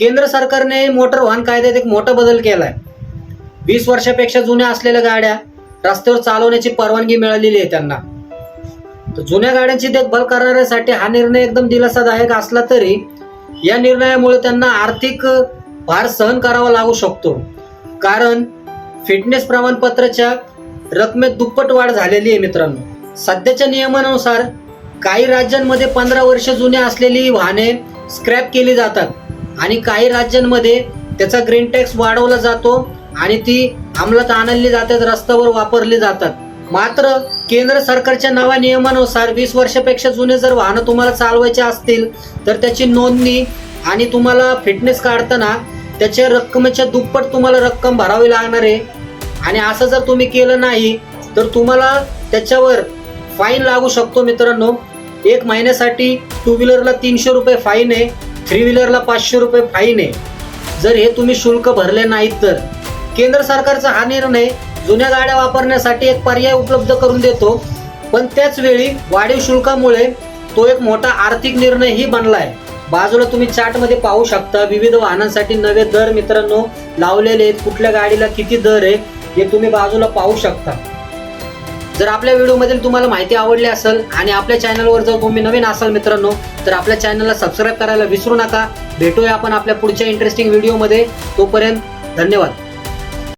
केंद्र सरकारने मोटर वाहन कायद्यात एक मोठा बदल केलाय. वीस वर्षापेक्षा जुन्या असलेल्या गाड्या रस्त्यावर चालवण्याची परवानगी मिळालेली आहे त्यांना. तर जुन्या गाड्यांची देखभाल करणाऱ्यासाठी हा निर्णय एकदम दिलासादायक असला तरी या निर्णयामुळे त्यांना आर्थिक भार सहन करावा लागू शकतो. कारण फिटनेस प्रमाणपत्राच्या रकमेत दुप्पट वाढ झालेली आहे मित्रांनो. सध्याच्या नियमानुसार काही राज्यांमध्ये पंधरा वर्ष जुने असलेली वाहने स्क्रॅप केली जातात. आणि काही राज्यांमध्ये त्याचा ग्रीन टॅक्स वाढवला जातो आणि ती अंमलात आणली जातात रस्त्यावर वापरली जातात. मात्र केंद्र सरकारच्या नव्या नियमानुसार वीस वर्षापेक्षा जुने जर वाहनं तुम्हाला चालवायचे असतील तर त्याची नोंदणी आणि तुम्हाला फिटनेस काढताना त्याच्या रक्कमेच्या दुप्पट तुम्हाला रक्कम भरावी लागणार आहे. आणि असं जर तुम्ही केलं नाही तर तुम्हाला त्याच्यावर फाईन लागू शकतो मित्रांनो. एक महिन्यासाठी टू व्हीलरला तीनशे रुपये फाईन आहे. थ्री व्हीलरला पाचशे रुपये फाईन आहे. जर हे तुम्ही शुल्क भरले नाहीत तर. केंद्र सरकारचा हा निर्णय जुन्या गाड्या वापरण्यासाठी एक पर्याय उपलब्ध करून देतो. पण त्याच वेळी वाढीव शुल्कामुळे तो एक मोठा आर्थिक निर्णयही बनलाय. बाजूला तुम्ही चार्टमध्ये पाहू शकता विविध वाहनांसाठी नवे दर मित्रांनो लावलेले आहेत. कुठल्या गाडीला किती दर आहे हे तुम्ही बाजूला पाहू शकता. जर आपल्या व्हिडिओमधील तुम्हाला माहिती आवडली असेल आणि आपल्या चॅनलवर जर तुम्ही नवीन असाल मित्रांनो तर आपल्या चॅनलला सबस्क्राईब करायला विसरू नका. भेटूया आपण आपल्या पुढच्या इंटरेस्टिंग व्हिडिओमध्ये तोपर्यंत धन्यवाद.